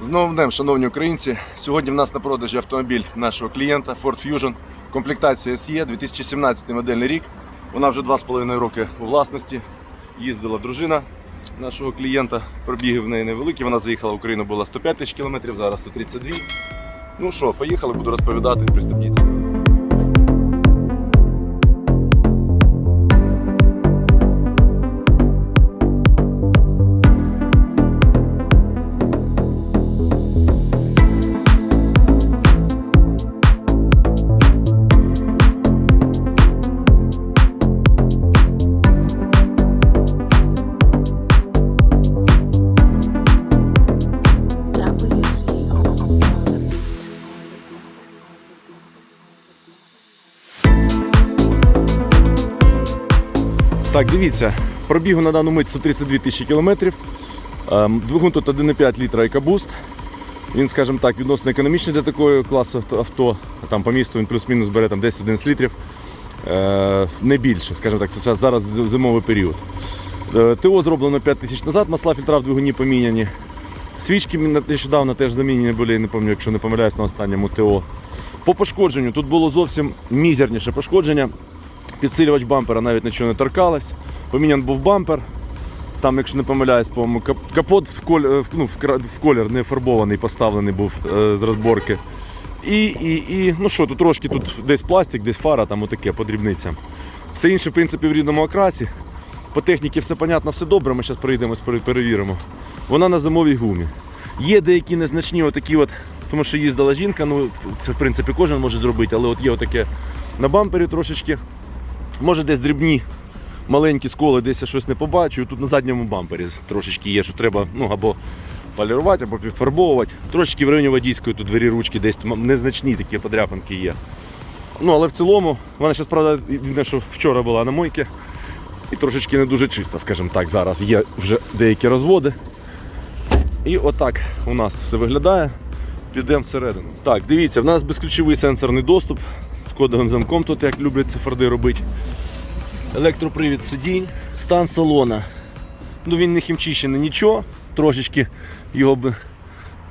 З новим днем, шановні українці. Сьогодні в нас на продажі автомобіль нашого клієнта Ford Fusion. Комплектація SE 2017 модельний рік. Вона вже 2,5 роки у власності. Їздила дружина нашого клієнта. Пробіги в неї невеликі. Вона заїхала в Україну, була 105 тисяч кілометрів, зараз 132. Ну що, поїхали, буду розповідати. Пристебніться. Так, дивіться, пробігу на дану мить 132 тисячі кілометрів. Ем, Двигун тут 1,5 літра EcoBoost. Він, скажімо так, відносно економічний для такого класу авто-. Там по місту він плюс-мінус бере там 10-11 літрів. Е, Не більше, скажімо так, це зараз- зимовий період. Е, ТО зроблено 5 тисяч назад, масла фільтра в двигуні поміняні. Свічки нещодавно теж замінені були, не пам'ятаю, якщо не помиляюсь на останньому ТО. По пошкодженню тут було зовсім мізерніше пошкодження. Підсилювач бампера навіть нічого не торкалось. Помінян був бампер. Там, якщо не помиляюсь, по-моєму, капот в колір, ну, в колір не фарбований, поставлений був е, з розборки. І, і, і ну що, тут трошки тут десь пластик, десь фара, там отаке по дрібницям. Все інше, в принципі, в рідному окрасі. По техніці все понятно, все добре. Ми зараз проїдемось, перевіримо. Вона на зимовій гумі. Є деякі незначні отакі от, тому що їздила жінка, ну це в принципі кожен може зробити, але от є отаке на бампері трошечки. Може десь дрібні, маленькі сколи, десь я щось не побачу. Тут на задньому бампері трошечки є, що треба ну, або полірувати, або підфарбовувати. Трошечки в районі водійської тут двері ручки, десь незначні такі подряпинки є. Ну, але в цілому, вона зараз, правда, єдине, що вчора була на мойці. І трошечки не дуже чиста, скажімо так, зараз є вже деякі розводи. І отак у нас все виглядає. Підемо всередину. Так, дивіться, в нас безключовий сенсорний доступ кодовим замком, тут як люблять циферди робити. Електропривід сидінь, стан салона. Ну він не хімчищений нічого, трошечки його би,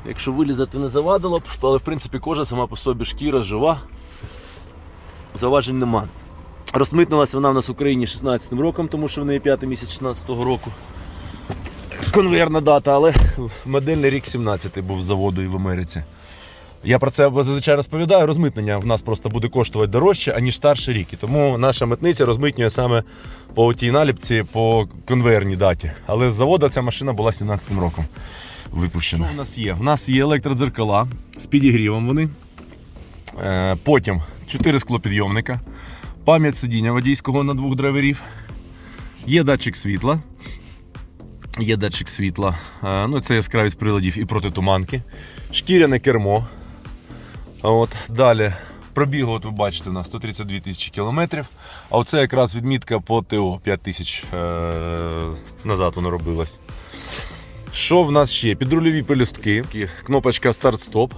якщо вилізати, не завадило б, але в принципі кожа сама по собі шкіра, жива. Зауважень нема. Розмитнилася вона в нас в Україні 16 роком, тому що в неї 5 місяць 16 року. Конвейерна дата, але модельний рік 17 був з заводу і в Америці. Я про це зазвичай розповідаю. Розмитнення в нас просто буде коштувати дорожче, аніж старший рік. І тому наша митниця розмитнює саме по тій наліпці по конвейерній даті. Але з заводу ця машина була 17 роком випущена. Що у нас є? У нас є електродзеркала з підігрівом вони. Е, Потім 4 склопідйомника, пам'ять сидіння водійського на двох драйверів. Є датчик світла. Є датчик світла. Е, Ну, це яскравість приладів і протитуманки. Шкіряне кермо. От, далі. Пробігло, от ви бачите, у нас 132 тисячі кілометрів. А оце якраз відмітка по ТО 5 тисяч е- назад воно робилось. Що в нас ще? Підрульові пелюстки, кнопочка старт-стоп.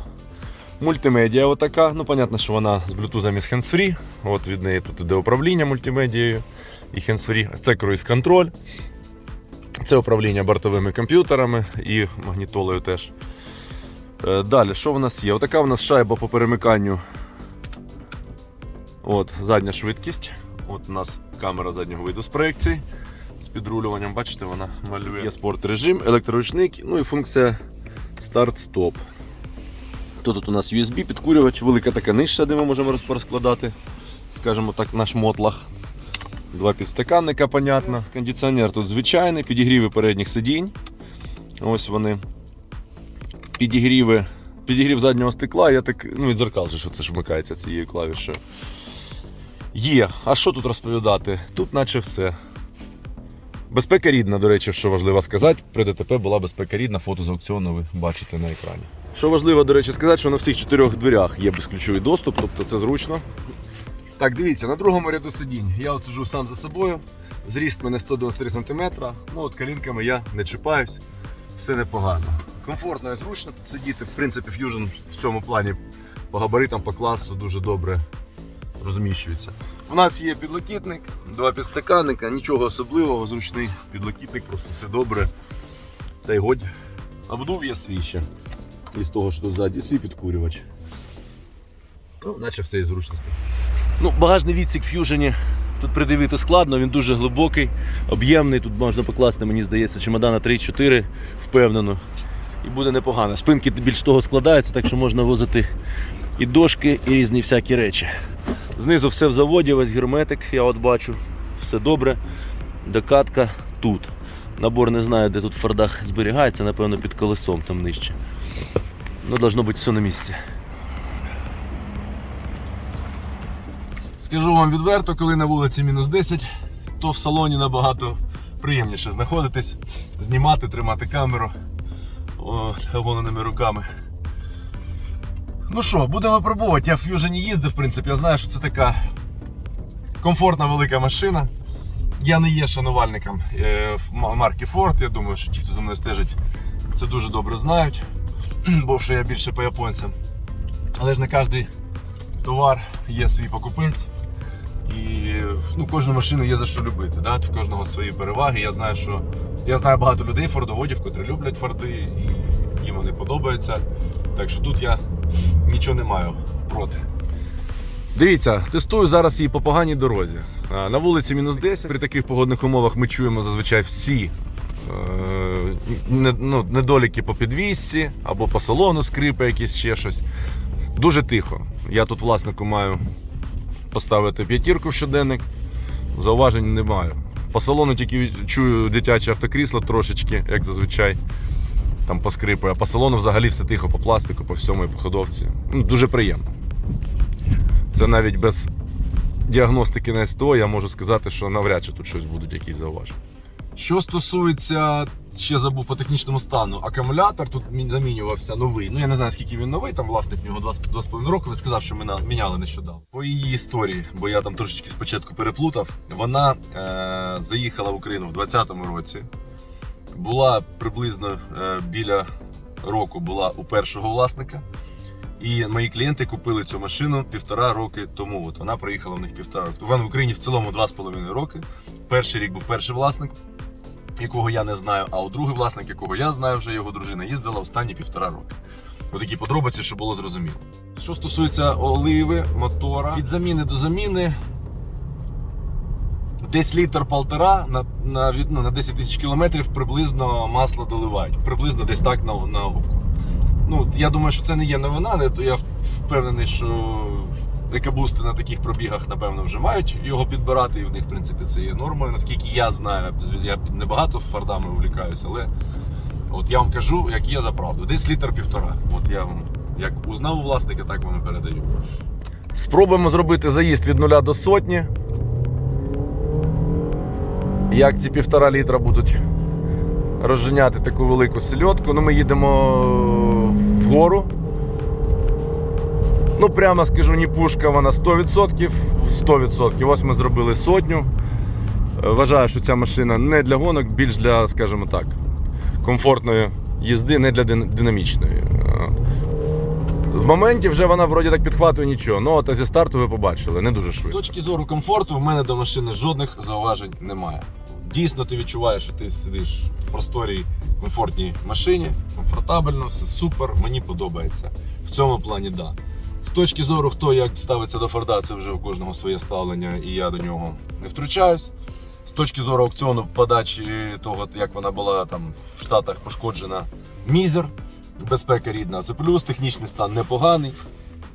Мультимедіа отака. Ну, понятно, що вона з Bluetooth і з hands-free. От від неї тут іде управління мультимедією і hands-free. Це круїз-контроль. Це управління бортовими комп'ютерами і магнітолою теж. Е, Далі, що в нас є? Отака в нас шайба по перемиканню. От, задня швидкість. От у нас камера заднього виду з проекцій. З підрулюванням, бачите, вона малює. Є спорт режим, електроручник, ну і функція старт-стоп. Тут у нас USB підкурювач, велика така нижча, де ми можемо роз- розкладати, скажімо так, наш мотлах. Два підстаканника, понятно. Кондиціонер тут звичайний, підігріви передніх сидінь. Ось вони. Підігріви. Підігрів заднього стекла, я так. Ну і дзеркал що це ж вмикається цією клавішею. Є. А що тут розповідати? Тут наче все. Безпека рідна, до речі, що важливо сказати, при ДТП була безпека рідна, фото з аукціону ви бачите на екрані. Що важливо, до речі, сказати, що на всіх чотирьох дверях є безключовий доступ, тобто це зручно. Так, дивіться, на другому ряду сидінь я от сиджу сам за собою. Зріст мене 193 см. Ну от колінками я не чіпаюсь, все непогано. Комфортно і зручно тут сидіти. В принципі, Fusion в цьому плані по габаритам, по класу дуже добре розміщується. У нас є підлокітник, два підстаканника, нічого особливого, зручний підлокітник, просто все добре. Та й годь. Обдув є свій ще. із того, що тут ззаді свій підкурювач. Ну, наче все і зручності. Ну, багажний відсік в Fusion тут придивити складно, він дуже глибокий, об'ємний. Тут можна покласти, мені здається, чемодана 3-4 впевнено. І буде непогано. Спинки більш того складаються, так що можна возити і дошки, і різні всякі речі. Знизу все в заводі, весь герметик, я от бачу. Все добре. Докатка тут. Набор не знаю, де тут в фордах зберігається, напевно, під колесом там нижче. Ну, должно бути все на місці. Скажу вам відверто, коли на вулиці мінус 10, то в салоні набагато приємніше знаходитись, знімати, тримати камеру О, руками. Ну що, будемо пробувати. Я в Fusion їздив, в принципі, я знаю, що це така комфортна велика машина. Я не є шанувальником е, марки Ford. Я думаю, що ті, хто за мною стежить, це дуже добре знають, бо що я більше по японцям. Але ж не кожен товар є свій покупець. І ну, кожну машину є за що любити. Да? В кожного свої переваги. Я знаю, що я знаю багато людей фордоводів, котрі люблять форди і їм вони подобаються. Так що тут я нічого не маю проти. Дивіться, тестую зараз її по поганій дорозі. На вулиці мінус 10. При таких погодних умовах ми чуємо зазвичай всі е, ну, недоліки по підвісці або по салону скрипи, якісь ще щось. Дуже тихо. Я тут власнику маю поставити п'ятірку в щоденник. Зауважень не маю. По салону тільки чую дитяче автокрісло трошечки, як зазвичай. Там поскрипує, а по салону взагалі все тихо, по пластику, по всьому і по ходовці. Ну, дуже приємно. Це навіть без діагностики на СТО я можу сказати, що навряд чи тут щось будуть якісь зауваження. Що стосується, ще забув по технічному стану, акумулятор тут замінювався новий. Ну я не знаю, скільки він новий, там власник в нього 2,5 роки. Він сказав, що ми на- міняли нещодавно. По її історії, бо я там трошечки спочатку переплутав. Вона е- заїхала в Україну в 2020 році. Була приблизно е- біля року була у першого власника. І мої клієнти купили цю машину півтора роки тому. От вона проїхала в них півтора роки. Вона в Україні в цілому два з половиною роки. Перший рік був перший власник, якого я не знаю, а у другий власник, якого я знаю, вже його дружина їздила останні півтора роки. Отакі подробиці, щоб було зрозуміло. Що стосується оливи, мотора, від заміни до заміни. Десь літр полтора на, на, ну, на 10 тисяч кілометрів приблизно масло доливають. Приблизно десь так на, на око. Ну, я думаю, що це не є новина. не- Я впевнений, що екобусти на таких пробігах, напевно, вже мають його підбирати, і в них, в принципі, це є нормою. Наскільки я знаю, я небагато фардами увлікаюся, але от я вам кажу, як є за правду. Десь літр півтора. От я вам як узнав у власника, так вам і передаю. Спробуємо зробити заїзд від нуля до сотні. Як ці півтора літра будуть розженяти таку велику сельодку. Ну, ми їдемо вгору. Ну, прямо скажу, не пушка, вона 100%. 100%. Ось ми зробили сотню. Е, Вважаю, що ця машина не для гонок, більш для, скажімо так, комфортної їзди, не для динамічної. Е, В моменті вже вона вроді так підхватує нічого. Ну, от а зі старту ви побачили, не дуже швидко. З точки зору комфорту, в мене до машини жодних зауважень немає. Дійсно, ти відчуваєш, що ти сидиш в просторій, комфортній машині, комфортабельно, все супер, мені подобається. В цьому плані, да. З точки зору, хто як ставиться до Форда, це вже у кожного своє ставлення, і я до нього не втручаюсь. З точки зору аукціону подачі того, як вона була там в Штатах пошкоджена, мізер, безпека рідна. Це плюс, технічний стан непоганий.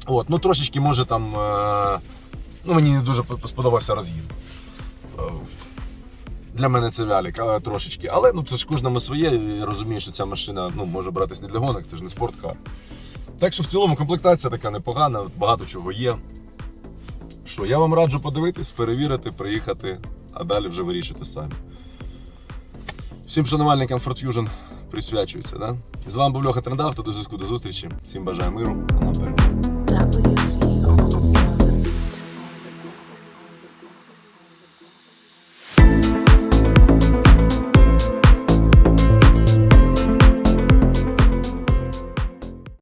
От, ну трошечки може там. Е- ну мені не дуже сподобався розгін. Е, Для мене це вялік, але трошечки. Але ну це ж кожному своє. Я розумію, що ця машина ну, може братись не для гонок, це ж не спорткар. Так що в цілому комплектація така непогана, багато чого є. Що, я вам раджу подивитись, перевірити, приїхати, а далі вже вирішити самі. Всім шанувальникам Ford Fusion присвячується. Да? З вами був Льоха Трендавто, до зв'язку до зустрічі. Всім бажаю миру, а. WC.